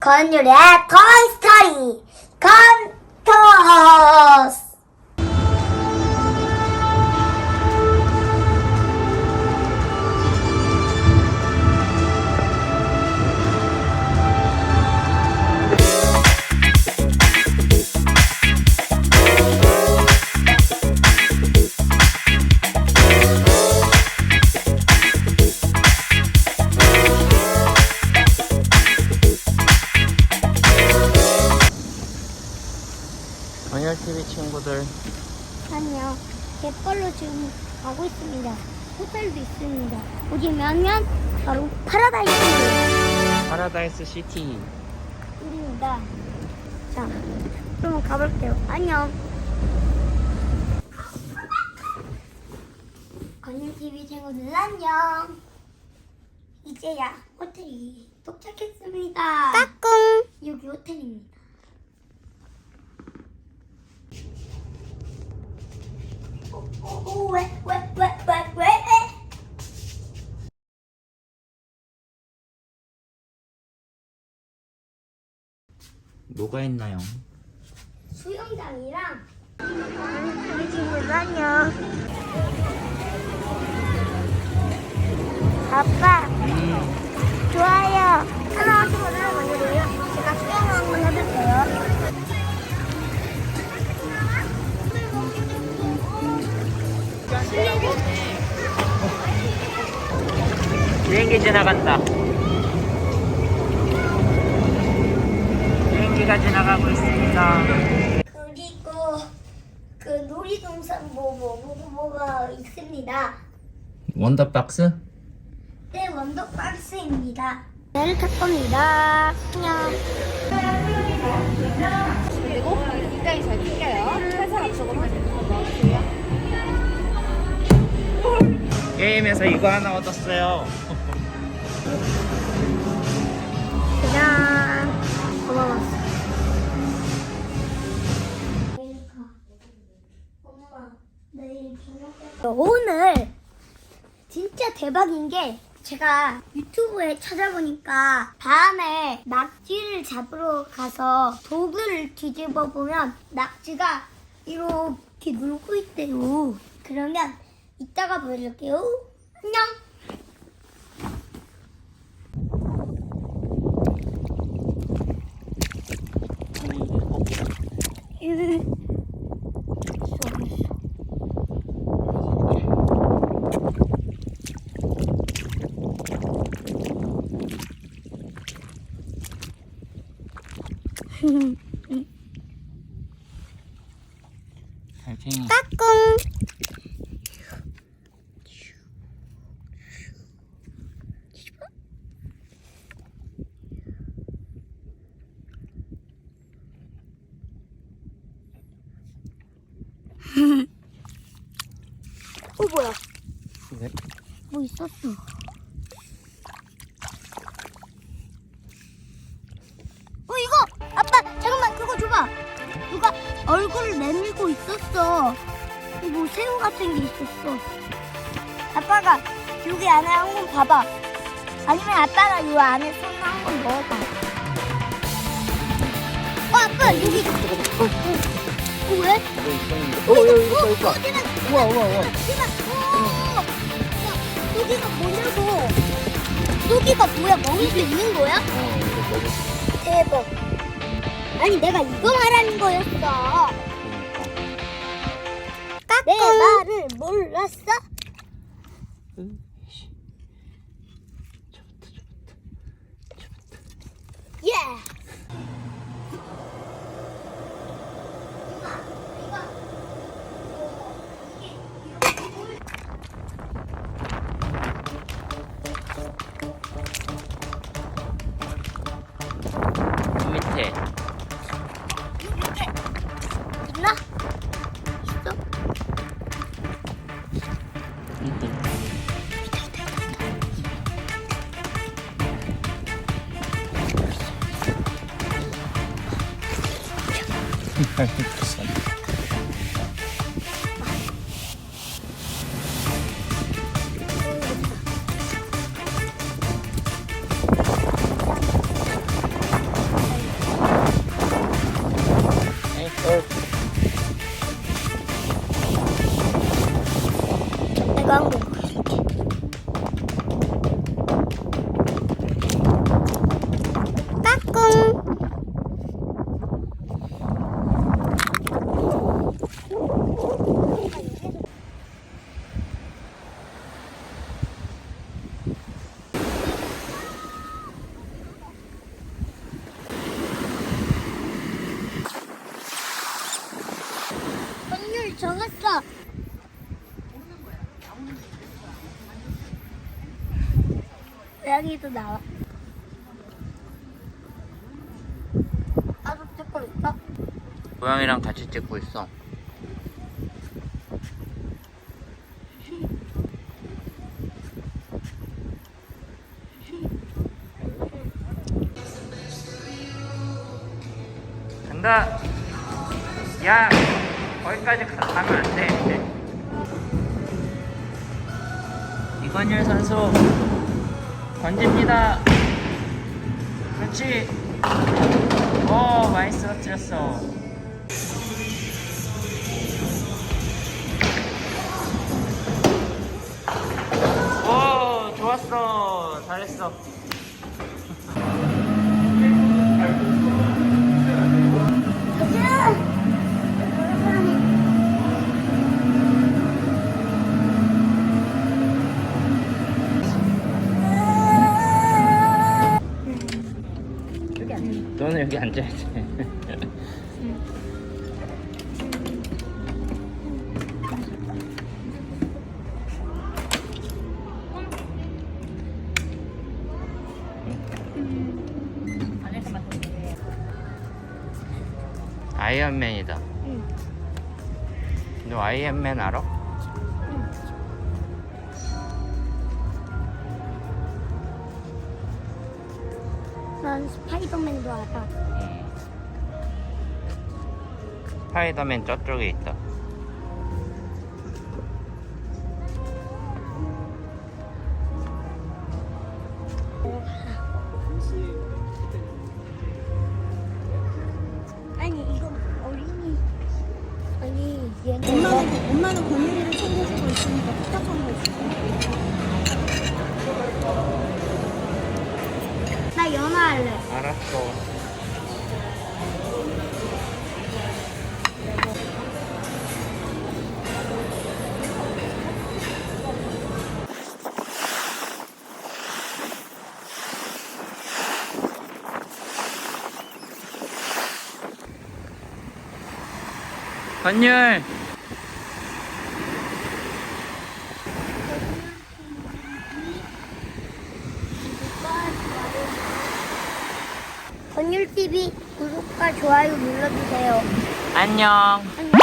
건율의 토이스토 정열TV 친구들. 아니요. 갯벌로 지금 가고 있습니다. 호텔도 있습니다. 어디냐면? 바로 파라다이스. 파라다이스 시티. 입니다. 자 그럼 가볼게요. 안녕. 건율TV 친구들 안녕. 이제야 호텔이 도착했습니다. 까꿍. 여기 호텔입니다 왜, 왜, 왜, 왜, 왜? 뭐가 있나요? 수영장이랑 우리 안녕 아빠 좋아요. 하나 친구들 먼저요 제가 수영 한번 해볼게요. 비행기 지나간다 비행기가 지나가고 있습니다 그리고 그 놀이동산 뭐, 뭐, 뭐, 뭐 가 있습니다 원더박스? 네, 원더박스입니다. 배를 탈 겁니다. 안녕. 그리고 굉장히 잘 튕겨요. 회사 앞서고 넣어주세요. 게임에서 이거 하나 얻었어요 그냥 고마웠어. 오늘 진짜 대박인 게 제가 유튜브에 찾아보니까 밤에 낙지를 잡으러 가서 도구를 뒤집어 보면 낙지가 이렇게 놀고 있대요. 그러면 이따가 보여줄게요. 안녕. 달 팽이 까꿍. 어 뭐야? 네. 뭐 있었어? 어 이거 아빠 잠깐만 그거 줘봐. 누가 얼굴을 내밀고 있었어. 뭐 새우 같은 게 있었어. 아빠가 여기 안에 한 번 봐봐. 아니면 아빠가 이 안에 손 한번 넣어봐. 어 아빠 여기. 어, 어. 어, 왜? 뭐 있었는데 어 여기 있다 있다 어. 우와 우와 우와 여기가 뭐냐고. 여기가 뭐야? 먹을 수 있는 거야? 어 이거 먹을 수 대박. 아니 내가 이거 말하는 거였어. 내 말을 몰랐어? 있 Qué interesante. 고양이도 나와. 나도 찍고 있어. 고양이랑 같이 찍고 있어. 간다. 야, 거기까지 가- 가면 안 돼. 이건율 선수 던집니다. 그렇지. 오, 많이 쓰러뜨렸어. 안에서만 드세요. 아이언맨이다. 응. 너 아이언맨 알아? 난 스파이더맨도 알아. 응. 스파이더맨 저쪽에 있다. 아니 이건 어린이. 아니 얘는 엄마는 엄마는 권율이를 챙겨주고 있으니까 부탁한 거지. Costco Thanh Nhi 래. 알았어. 건율 건율 TV 구독과 좋아요 눌러주세요. 안녕. 안녕.